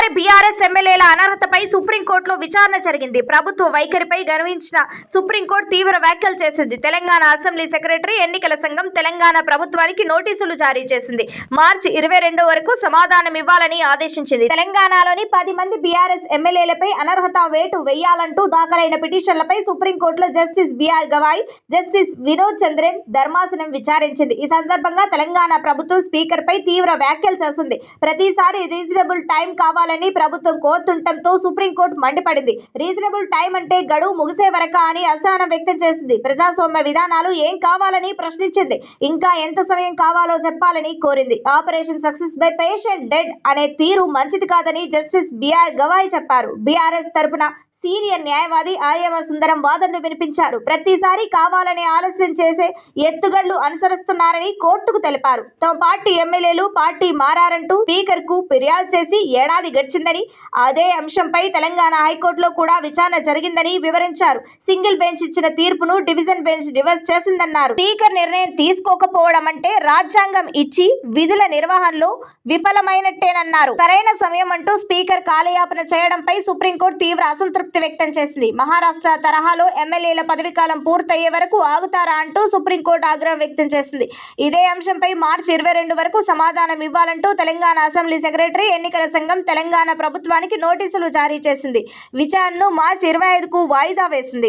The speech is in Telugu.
ఈసారి బీఆర్ఎస్ ఎమ్మెల్యేల అనర్హతపై సుప్రీంకోర్టులో విచారణ జరిగింది. ప్రభుత్వ వైఖరిపై గర్వించిన సుప్రీంకోర్టు తీవ్ర వ్యాఖ్యలు చేసింది. తెలంగాణ అసెంబ్లీ సెక్రటరీ ఎన్నికల సంఘం తెలంగాణ ప్రభుత్వానికి నోటీసులు జారీ చేసింది. మార్చి ఇరవై రెండు వరకు సమాధానం ఇవ్వాలని ఆదేశించింది. తెలంగాణలోని పది మంది బీఆర్ఎస్ ఎమ్మెల్యేలపై అనర్హత వేటు వేయాలంటూ దాఖలైన పిటిషన్లపై సుప్రీంకోర్టులో justice BR Gavai justice Vinod Chandran ధర్మాసనం విచారించింది. ఈ సందర్భంగా తెలంగాణ ప్రభుత్వం స్పీకర్ పై తీవ్ర వ్యాఖ్యలు చేసింది. ప్రతిసారి రీజనబుల్ టైం కావాలి చేయాలని ప్రభుత్వం కోరుతుండటంతో సుప్రీంకోర్టు మండిపడింది. రీజనబుల్ టైం అంటే గడువు ముగిసే వరకా అని అసహనం వ్యక్తం చేసింది. ప్రజాస్వామ్య విధానాలు ఏం కావాలని ప్రశ్నించింది. ఇంకా ఎంత సమయం కావాలో చెప్పాలని కోరింది. Operation success by patient dead అనే తీరు మంచిది కాదని జస్టిస్ బిఆర్ గవాయ్ చెప్పారు. బీఆర్ఎస్ తరపున సీనియర్ న్యాయవాది ఆర్యవ సుందరం వాదనలు వినిపించారు. ప్రతిసారి కావాలనే ఆలస్యం చేసే ఎత్తుగళ్ళు అనుసరిస్తున్నారని కోర్టుకు తెలిపారు. తమ పార్టీ ఎమ్మెల్యేలు పార్టీ మారారంటూ స్పీకర్కు ఫిర్యాదు చేసి ఏడాది గడిచిందని అదే అంశంపై తెలంగాణ హైకోర్టులో కూడా విచారణ జరిగిందని వివరించారు. సింగిల్ బెంచ్ ఇచ్చిన తీర్పును డివిజన్ బెంచ్ రివర్స్ చేసిందన్నారు. స్పీకర్ నిర్ణయం తీసుకోకపోవడం అంటే రాజ్యాంగం ఇచ్చి విధుల నిర్వహణలో విఫలమైనట్టేనన్నారు. సరైన సమయం అంటూ స్పీకర్ కాలయాపన చేయడంపై సుప్రీంకోర్టు తీవ్ర అసంతృప్తి వ్యక్తం చేసింది. మహారాష్ట్ర తరహాలో ఎమ్మెల్యేల పదవీకాలం పూర్తయ్యే వరకు ఆగుతారా అంటూ సుప్రీంకోర్టు ఆగ్రహం వ్యక్తం చేసింది. ఇదే అంశంపై మార్చి ఇరవై రెండు వరకు సమాధానం ఇవ్వాలంటూ తెలంగాణ అసెంబ్లీ సెక్రటరీ ఎన్నికల సంఘం తెలంగాణ తెలంగాణ ప్రభుత్వానికి నోటీసులు జారీ చేసింది. విచారణను మార్చి ఇరవై ఐదుకు వాయిదా వేసింది.